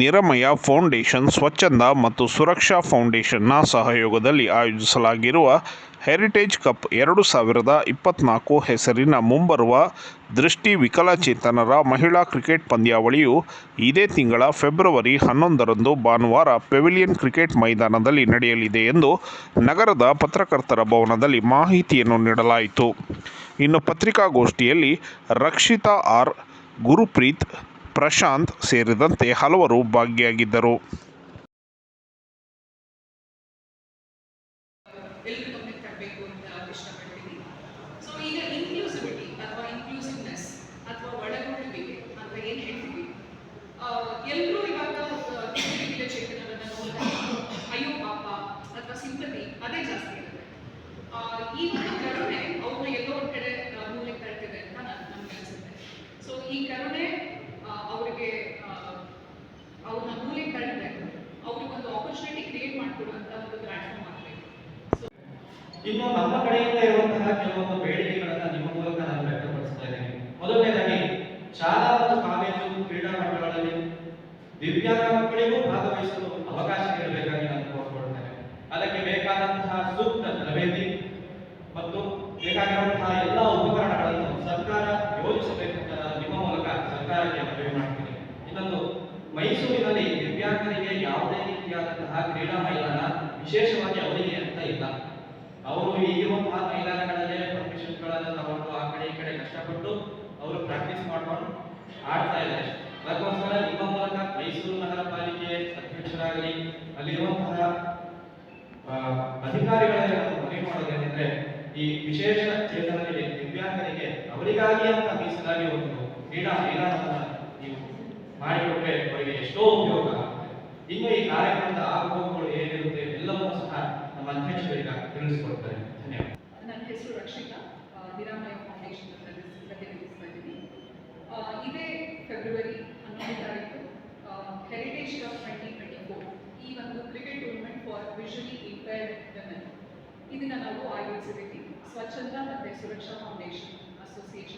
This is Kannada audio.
ನಿರಮಯ ಫೌಂಡೇಶನ್, ಸ್ವಚ್ಛಂದ ಮತ್ತು ಸುರಕ್ಷಾ ಫೌಂಡೇಶನ್ನ ಸಹಯೋಗದಲ್ಲಿ ಆಯೋಜಿಸಲಾಗಿರುವ ಹೆರಿಟೇಜ್ ಕಪ್ ಎರಡು ಸಾವಿರದ ಇಪ್ಪತ್ತ್ನಾಲ್ಕು ಹೆಸರಿನ ಮುಂಬರುವ ದೃಷ್ಟಿ ವಿಕಲಚೇತನರ ಮಹಿಳಾ ಕ್ರಿಕೆಟ್ ಪಂದ್ಯಾವಳಿಯು ಇದೇ ತಿಂಗಳ ಫೆಬ್ರವರಿ ಹನ್ನೊಂದರಂದು ಭಾನುವಾರ ಪೆವಿಲಿಯನ್ ಕ್ರಿಕೆಟ್ ಮೈದಾನದಲ್ಲಿ ನಡೆಯಲಿದೆ ಎಂದು ನಗರದ ಪತ್ರಕರ್ತರ ಭವನದಲ್ಲಿ ಮಾಹಿತಿಯನ್ನು ನೀಡಲಾಯಿತು. ಇನ್ನು ಪತ್ರಿಕಾಗೋಷ್ಠಿಯಲ್ಲಿ ರಕ್ಷಿತಾ ಆರ್ ಗುರುಪ್ರೀತ್ ಪ್ರಶಾಂತ್ ಸೇರಿದಂತೆ ಹಲವರು ಭಾಗಿಯಾಗಿದ್ದರು. ಈ ಒಂದು ಕರುಣೆ ಅವ್ರನ್ನ ಎಲ್ಲೋ ಕಡೆ ಅಂತ ನನ್- ನನ್ಗೆ ಅನ್ಸುತ್ತೆ ಸೊ ಈ ಕರುಣೆ ಆ, ಅವ್ರಿಗೆ ಅವ್ರನ್ನ ಮೂಲೆಗೆ ತಳ್ಳಿದೆ ಅವ್ರಿಗೊಂದು ಆಪರ್ಚುನಿಟಿ ಕ್ರಿಯೇಟ್ ಮಾಡಿಕೊಡುವಂತ ಒಂದು ಪ್ಲಾಟ್ಫಾರ್ಮ್ ಆಗಬೇಕು ಸೊ ಇನ್ನು ನಮ್ಮ ಕಡೆಯಿಂದ ಇರುವಂತಹ ಕೆಲವೊಂದು ಬೇಡಿಕೆಗಳನ್ನು ನಿಮ್ಮ ಮೂಲಕ ನಾನು ವ್ಯಕ್ತಪಡಿಸ್ತಾ ಇದ್ದೇನೆ. ಮೊದಲನೇದಾಗಿ, ಶಾಲಾ ಮತ್ತು ಕಾಲೇಜು ಕ್ರೀಡಾಪಟುಗಳಲ್ಲಿ ದಿವ್ಯಾಂಗ ಮಕ್ಕಳಿಗೂ ಭಾಗವಹಿಸಲು ಅವಕಾಶ ನೀಡಬೇಕಾಗಿ ನಾನು ಕೋರ್ಕೊಳ್ತೇನೆ ಅದಕ್ಕೆ ಬೇಕಾದಂತಹ ಸೂಕ್ತ ತರಬೇತಿ ಮತ್ತು ಬೇಕಾಗಿರುವಂತಹ ಎಲ್ಲ ಉಪಕರಣಗಳನ್ನು ಸರ್ಕಾರ ಯೋಜಿಸಬೇಕು ಅಂತ ನಾನು ನಿಮ್ಮ ಮೂಲಕ ಸರ್ಕಾರಕ್ಕೆ ಮನವಿ ಮಾಡ್ತೀನಿ. ಇನ್ನೊಂದು, ಮೈಸೂರಿನಲ್ಲಿ ದಿವ್ಯಾಂಗರಿಗೆ ಯಾವುದೇ ರೀತಿಯಾದಂತಹ ಕ್ರೀಡಾ ಮೈದಾನ ವಿಶೇಷವಾಗಿ ಅವರಿಗೆ ಅಂತ ಇಲ್ಲ. ಅವರು ಈಗಿರುವಂತಹ ಮೈದಾನಗಳಲ್ಲೇ ಪರ್ಮಿಷನ್ಗಳನ್ನು ತಗೊಂಡು ಆ ಕಡೆ ಈ ಕಡೆ ಕಷ್ಟಪಟ್ಟು ಅವರು ಪ್ರಾಕ್ಟೀಸ್ ಮಾಡ್ಕೊಂಡು ಆಡ್ತಾ ಇದ್ದಾರೆ. ಅದಕ್ಕೋಸ್ಕರ ನಿಮ್ಮ ಮೂಲಕ ಮೈಸೂರು ನಗರ ಪಾಲಿಕೆ ಅಧ್ಯಕ್ಷರಾಗಲಿ, ಅಲ್ಲಿರುವಂತಹ ಅಧಿಕಾರಿಗಳಲ್ಲಿ ನಾನು ಮನವಿ ಮಾಡೋದೇನೆಂದ್ರೆ ಈ ವಿಶೇಷ ಚೇತನರಿಗೆ ದಿವ್ಯಾಂಗರಿಗೆ ಅವರಿಗಾಗಿ ಅಂತ ಮೀಸಲಾಗಿ ಒಂದು ಕ್ರೀಡಾ ಮೈದಾನವನ್ನ ನೀವು ಮಾಡಿಕೊಟ್ರೆ ಅವರಿಗೆ ಎಷ್ಟೋ ಉಪಯೋಗ ಇನ್ನು ಈ ಕಾರ್ಯಕ್ರಮದ ಆಗುಹೋಗುಗಳು ಏನಿರುತ್ತೆ ಎಲ್ಲವನ್ನೂ ಸಹ ನಮ್ಮ ಅಧ್ಯಕ್ಷರೀಗ ತಿಳಿಸ್ಕೊಡ್ತಾರೆ. ಧನ್ಯವಾದ. ನನ್ನ ಹೆಸರು ರಕ್ಷಿತಾ. ನಿರಾಮಯ ಫೌಂಡೇಶನ್ ಪ್ರತಿನಿಧಿಸ್ತಾ ಇದ್ದೀನಿ. ಇದೇ ಫೆಬ್ರವರಿ ಹನ್ನೊಂದನೇ ತಾರೀಕು heritage of twenty twenty four ಈ ಒಂದು cricket tournament for visually impaired women ಇದನ್ನು ನಾವು ಆಯೋಜಿಸಿದ್ದೀವಿ. ಸ್ವಚ್ಛಂದ ಮತ್ತು ಸುರಕ್ಷಾ ಫೌಂಡೇಶನ್ ಅಸೋಸಿಯೇಷನ್